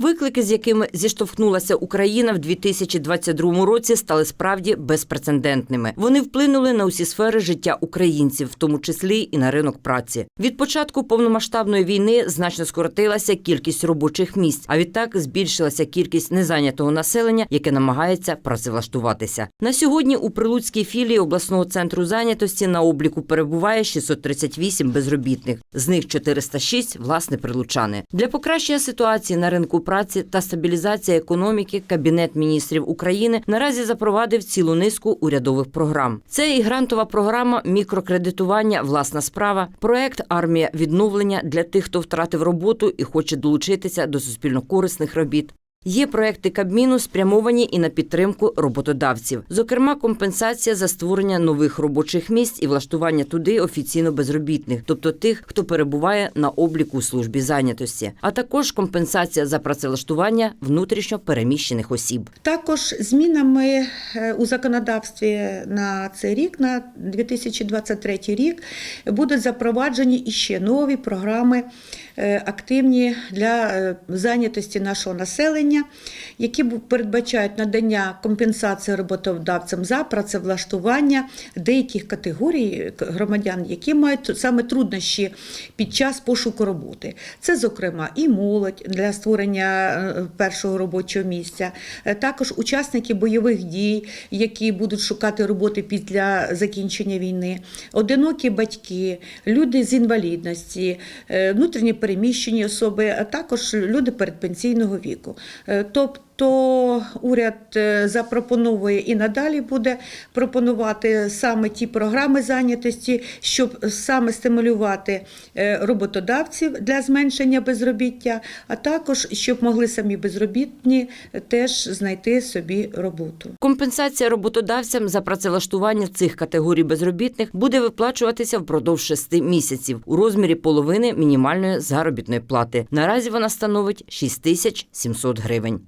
Виклики, з якими зіштовхнулася Україна в 2022 році, стали справді безпрецедентними. Вони вплинули на усі сфери життя українців, в тому числі і на ринок праці. Від початку повномасштабної війни значно скоротилася кількість робочих місць, а відтак збільшилася кількість незайнятого населення, яке намагається працевлаштуватися. На сьогодні у Прилуцькій філії обласного центру зайнятості на обліку перебуває 638 безробітних, з них 406 – власне прилучани. Для покращення ситуації на ринку праці та стабілізації економіки Кабінет міністрів України наразі запровадив цілу низку урядових програм. Це і грантова програма мікрокредитування Власна справа, проект Армія відновлення для тих, хто втратив роботу і хоче долучитися до суспільно-корисних робіт. Є проекти Кабміну спрямовані і на підтримку роботодавців, зокрема, компенсація за створення нових робочих місць і влаштування туди офіційно безробітних, тобто тих, хто перебуває на обліку у службі зайнятості, а також компенсація за працевлаштування внутрішньо переміщених осіб. Також змінами е, у законодавстві на цей рік, на 2023 рік, будуть запроваджені іще нові програми активні для е, зайнятості нашого населення, які передбачають надання компенсації роботодавцям за працевлаштування деяких категорій громадян, які мають саме труднощі під час пошуку роботи. Це, зокрема, і молодь для створення е, першого робочого місця, е, також учасники бойових дій, які будуть шукати роботи після закінчення війни, одинокі батьки, люди з інвалідності, е, внутрішньо переміщені особи, а також люди передпенсійного віку. Е, Тобто уряд е, запропонує і надалі буде пропонувати саме ті програми зайнятості, щоб саме стимулювати е, роботодавців для зменшення безробіття, а також щоб могли самі безробітні теж знайти собі роботу. Компенсація роботодавцям за працевлаштування цих категорій безробітних буде виплачуватися впродовж шести місяців у розмірі половини мінімальної заробітної плати. Наразі вона становить 6700 гривень.